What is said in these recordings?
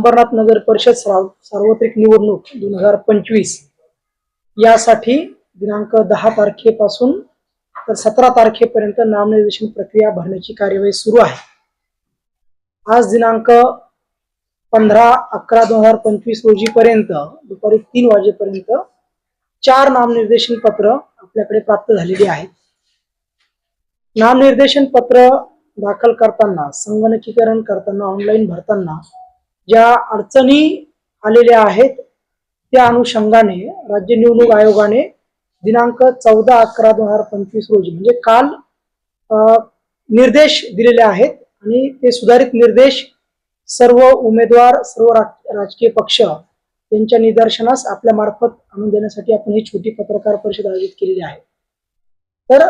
अंबरनाथ नगर परिषद सार्वत्रिक निवडणूक दोन हजार पंचवीस. यासाठी दिनांक दहा तारखेपासून तर सतरा तारखेपर्यंत नामनिर्देशन प्रक्रिया भरण्याची कार्यवाही सुरू आहे. आज दिनांक पंधरा अकरा दोन हजार पंचवीस रोजीपर्यंत दुपारी तीन वाजेपर्यंत चार नामनिर्देशन पत्र आपल्याकडे प्राप्त झालेली आहेत. नामनिर्देशन पत्र दाखल करताना संगणकीकरण करताना ऑनलाईन भरताना ज्या अडचणी आलेल्या आहेत त्या अनुषंगाने राज्य निवडणूक आयोगाने दिनांक चौदा अकरा दोन हजार पंचवीस रोजी म्हणजे काल निर्देश दिलेले आहेत आणि ते सुधारित निर्देश सर्व उमेदवार सर्व राजकीय पक्ष यांच्या निदर्शनास आपल्या मार्फत आणून देण्यासाठी आपण ही छोटी पत्रकार परिषद आयोजित केलेली आहे. तर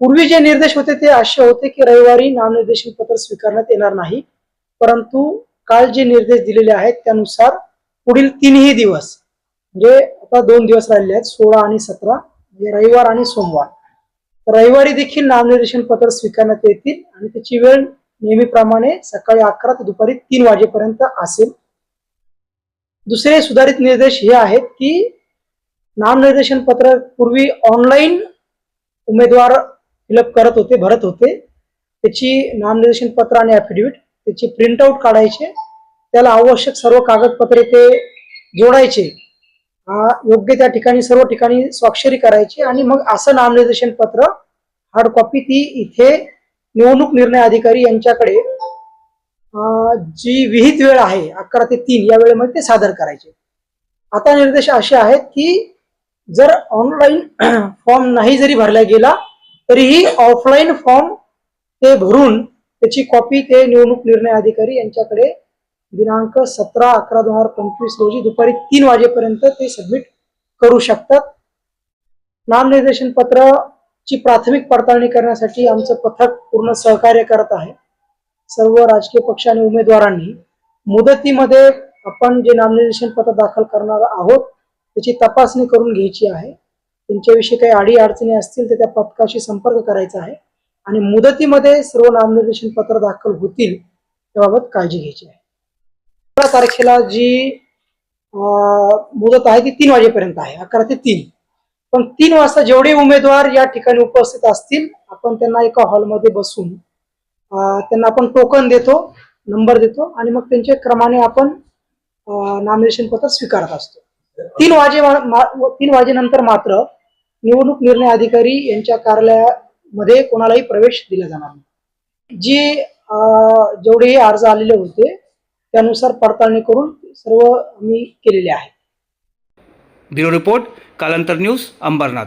पूर्वी जे निर्देश होते ते असे होते की रविवारी नामनिर्देशन पत्र स्वीकारण्यात येणार नाही. परंतु काल जे निर्देश दिलेले आहेत त्यानुसार पुढील तीनही दिवस म्हणजे आता दोन दिवस राहिले आहेत सोळा आणि सतरा म्हणजे रविवार आणि सोमवार. तर रविवारी देखील नामनिर्देशन पत्र स्वीकारण्यात येतील आणि त्याची वेळ नेहमीप्रमाणे सकाळी अकरा ते दुपारी तीन वाजेपर्यंत असेल. दुसरे सुधारित निर्देश हे आहेत की नामनिर्देशन पत्र पूर्वी ऑनलाईन उमेदवार फिलअप करत होते भरत होते. त्याची नामनिर्देशन पत्र आणि ॲफिडेव्हिट त्याची प्रिंटआउट काढायचे त्याला आवश्यक सर्व कागदपत्रे ते जोडायचे योग्य त्या ठिकाणी सर्व ठिकाणी स्वाक्षरी करायची आणि मग असं नामनिर्देशन पत्र हार्ड कॉपी ती इथे निवडणूक निर्णय अधिकारी यांच्याकडे जी विहित वेळ आहे अकरा ते तीन या वेळेमध्ये ते सादर करायचे. आता निर्देश असे आहेत की जर ऑनलाईन फॉर्म नाही जरी भरला गेला तरीही ऑफलाईन फॉर्म ते भरून त्याची कॉपी ते निवडणूक निर्णय अधिकारी यांच्याकडे दिनांक सतरा अकरा दोन हजार पंचवीस रोजी दुपारी तीन वाजेपर्यंत ते सबमिट करू शकतात. नामनिर्देशन पत्राची प्राथमिक पडताळणी करण्यासाठी आमचं पथक पूर्ण सहकार्य करत आहे. सर्व राजकीय पक्ष आणि उमेदवारांनी मुदतीमध्ये आपण जे नामनिर्देशन पत्र दाखल करणार आहोत त्याची तपासणी करून घ्यायची आहे. त्यांच्याविषयी काही अडी अडचणी असतील तर त्या पथकाशी संपर्क करायचा आहे. आणि मुदतीमध्ये सर्व नामनिर्देशन पत्र दाखल होतील त्याबाबत काळजी घ्यायची आहे. अकरा तारखेला जी मुदत आहे ती तीन वाजेपर्यंत आहे अकरा ते तीन. पण तीन वाजता जेवढे उमेदवार या ठिकाणी उपस्थित असतील आपण त्यांना एका हॉलमध्ये बसून त्यांना आपण टोकन देतो नंबर देतो आणि मग त्यांच्या क्रमाने आपण अं, पत्र स्वीकारत असतो. तीन वाजे मा- तीन वाजेनंतर मात्र निवडणूक निर्णय अधिकारी यांच्या मध्ये कोणालाही प्रवेश दिला जाणार नाही. जी जेवढेही अर्ज आलेले होते त्यानुसार पडताळणी करून सर्व आम्ही केलेले आहे. Bureau report Kalantar news Ambernath.